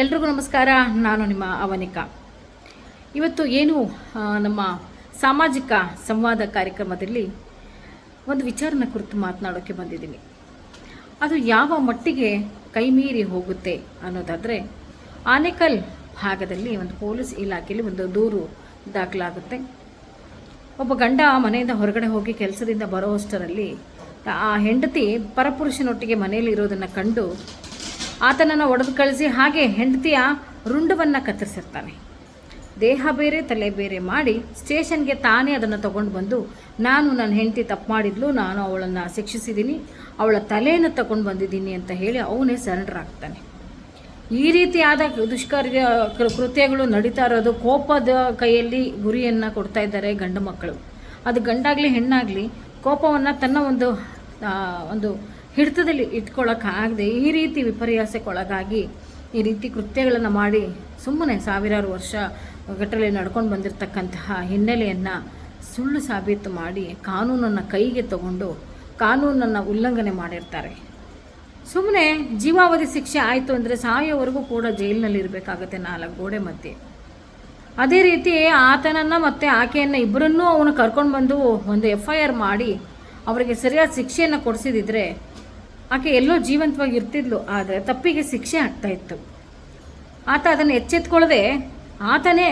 ಎಲ್ರಿಗೂ ನಮಸ್ಕಾರ. ನಾನು ನಿಮ್ಮ ಅವನಿಕಾ. ಇವತ್ತು ಏನು ನಮ್ಮ ಸಾಮಾಜಿಕ ಸಂವಾದ ಕಾರ್ಯಕ್ರಮದಲ್ಲಿ ಒಂದು ವಿಚಾರನ ಕುರಿತು ಮಾತನಾಡೋಕ್ಕೆ ಬಂದಿದ್ದೀನಿ. ಅದು ಯಾವ ಮಟ್ಟಿಗೆ ಕೈಮೀರಿ ಹೋಗುತ್ತೆ ಅನ್ನೋದಾದರೆ, ಆನೇಕಲ್ ಭಾಗದಲ್ಲಿ ಒಂದು ಪೊಲೀಸ್ ಇಲಾಖೆಯಲ್ಲಿ ಒಂದು ದೂರು ದಾಖಲಾಗುತ್ತೆ. ಒಬ್ಬ ಗಂಡ ಮನೆಯಿಂದ ಹೊರಗಡೆ ಹೋಗಿ ಕೆಲಸದಿಂದ ಬರೋಷ್ಟರಲ್ಲಿ ಆ ಹೆಂಡತಿ ಪರಪುರುಷನೊಟ್ಟಿಗೆ ಮನೆಯಲ್ಲಿ ಇರೋದನ್ನು ಕಂಡು ಆತನನ್ನು ಒಡೆದು ಕಳಿಸಿ ಹಾಗೆ ಹೆಂಡತಿಯ ರುಂಡವನ್ನು ಕತ್ತರಿಸಿರ್ತಾನೆ. ದೇಹ ಬೇರೆ, ತಲೆ ಬೇರೆ ಮಾಡಿ ಸ್ಟೇಷನ್ಗೆ ತಾನೇ ಅದನ್ನು ತಗೊಂಡು ಬಂದು, ನಾನು ನನ್ನ ಹೆಂಡತಿ ತಪ್ಪು ಮಾಡಿದ್ಲು, ನಾನು ಅವಳನ್ನು ಶಿಕ್ಷಿಸಿದ್ದೀನಿ ಅವಳ ತಲೆಯನ್ನು ತಗೊಂಡು ಬಂದಿದ್ದೀನಿ ಅಂತ ಹೇಳಿ ಅವನೇ ಸರೆಂಡರ್ ಆಗ್ತಾನೆ. ಈ ರೀತಿಯಾದ ದುಷ್ಕರ್ ಕೃತ್ಯಗಳು ನಡೀತಾ ಇರೋದು ಕೋಪದ ಕೈಯಲ್ಲಿ ಗುರಿಯನ್ನು ಕೊಡ್ತಾ ಇದ್ದಾರೆ ಗಂಡು ಮಕ್ಕಳು. ಅದು ಗಂಡಾಗಲಿ ಹೆಣ್ಣಾಗಲಿ ಕೋಪವನ್ನು ತನ್ನ ಒಂದು ಒಂದು ಹಿಡಿತದಲ್ಲಿ ಇಟ್ಕೊಳ್ಳೋಕ್ಕಾಗದೆ ಈ ರೀತಿ ವಿಪರ್ಯಾಸಕ್ಕೊಳಗಾಗಿ ಈ ರೀತಿ ಕೃತ್ಯಗಳನ್ನು ಮಾಡಿ ಸುಮ್ಮನೆ ಸಾವಿರಾರು ವರ್ಷ ಗಟ್ಟಲೆ ನಡ್ಕೊಂಡು ಬಂದಿರತಕ್ಕಂತಹ ಹಿನ್ನೆಲೆಯನ್ನು ಸುಳ್ಳು ಸಾಬೀತು ಮಾಡಿ ಕಾನೂನನ್ನು ಕೈಗೆ ತಗೊಂಡು ಕಾನೂನನ್ನು ಉಲ್ಲಂಘನೆ ಮಾಡಿರ್ತಾರೆ. ಸುಮ್ಮನೆ ಜೀವಾವಧಿ ಶಿಕ್ಷೆ ಆಯಿತು ಅಂದರೆ ಸಾಯೋವರೆಗೂ ಕೂಡ ಜೈಲಿನಲ್ಲಿ ಇರಬೇಕಾಗುತ್ತೆ ನಾಲ್ಕು ಗೋಡೆ ಮಧ್ಯೆ. ಅದೇ ರೀತಿ ಆತನನ್ನು ಮತ್ತು ಆಕೆಯನ್ನು ಇಬ್ಬರನ್ನೂ ಅವನು ಕರ್ಕೊಂಡು ಬಂದು ಒಂದು ಎಫ್ ಐ ಆರ್ ಮಾಡಿ ಅವರಿಗೆ ಸರಿಯಾದ ಶಿಕ್ಷೆಯನ್ನು ಕೊಡಿಸಿದಿದ್ರೆ ಆಕೆ ಎಲ್ಲೋ ಜೀವಂತವಾಗಿ ಇರ್ತಿದ್ಲು, ಆದರೆ ತಪ್ಪಿಗೆ ಶಿಕ್ಷೆ ಆಗ್ತಾ ಇತ್ತು. ಆತ ಅದನ್ನು ಎಚ್ಚೆತ್ಕೊಳ್ಳದೆ ಆತನೇ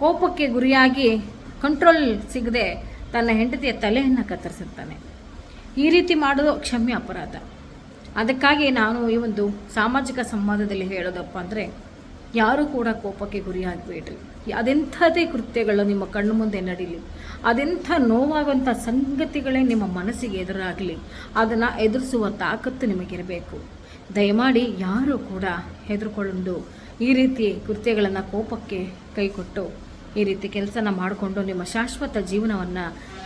ಕೋಪಕ್ಕೆ ಗುರಿಯಾಗಿ ಕಂಟ್ರೋಲ್ ಸಿಗದೆ ತನ್ನ ಹೆಂಡತಿಯ ತಲೆಯನ್ನು ಕತ್ತರಿಸಿರ್ತಾನೆ ಈ ರೀತಿ ಮಾಡೋದು ಕ್ಷಮ್ಯ ಅಪರಾಧ. ಅದಕ್ಕಾಗಿ ನಾನು ಈ ಒಂದು ಸಾಮಾಜಿಕ ಸಂವಾದದಲ್ಲಿ ಹೇಳೋದಪ್ಪ ಅಂದರೆ ಯಾರೂ ಕೂಡ ಕೋಪಕ್ಕೆ ಗುರಿಯಾಗಬೇಡ್ರಿ. ಅದೆಂಥದೇ ಕೃತ್ಯಗಳು ನಿಮ್ಮ ಕಣ್ಣು ಮುಂದೆ ನಡೀಲಿ. ಅದೆಂಥ ನೋವಾಗುವಂಥ ಸಂಗತಿಗಳೇ ನಿಮ್ಮ ಮನಸ್ಸಿಗೆ ಎದುರಾಗಲಿ. ಅದನ್ನು ಎದುರಿಸುವ ತಾಕತ್ತು ನಿಮಗಿರಬೇಕು. ದಯಮಾಡಿ ಯಾರೂ ಕೂಡ ಹೆದರ್ಕೊಂಡು ಈ ರೀತಿ ಕೃತ್ಯಗಳನ್ನು ಕೋಪಕ್ಕೆ ಕೈಕೊಟ್ಟು ಈ ರೀತಿ ಕೆಲಸನ ಮಾಡಿಕೊಂಡು ನಿಮ್ಮ ಶಾಶ್ವತ ಜೀವನವನ್ನು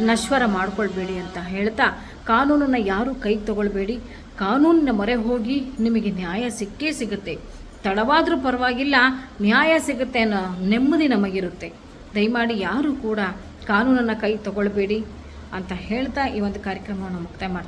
ನಶ್ವರ ಮಾಡಿಕೊಳ್ಬೇಡಿ ಅಂತ ಹೇಳ್ತಾ ಕಾನೂನನ್ನು ಯಾರೂ ಕೈ ತಗೊಳ್ಬೇಡಿ. ಕಾನೂನಿನ ಮೊರೆ ಹೋಗಿ ನಿಮಗೆ ನ್ಯಾಯ ಸಿಕ್ಕೇ ಸಿಗುತ್ತೆ. ತಡವಾದರೂ ಪರವಾಗಿಲ್ಲ, ನ್ಯಾಯ ಸಿಗುತ್ತೆ ಅನ್ನೋ ನೆಮ್ಮದಿ ನಮಗಿರುತ್ತೆ. ದಯಮಾಡಿ ಯಾರೂ ಕೂಡ ಕಾನೂನನ್ನು ಕೈ ತಗೊಳ್ಬೇಡಿ ಅಂತ ಹೇಳ್ತಾ ಈ ಒಂದು ಕಾರ್ಯಕ್ರಮವನ್ನು ಮುಕ್ತಾಯ ಮಾಡ್ತೀನಿ.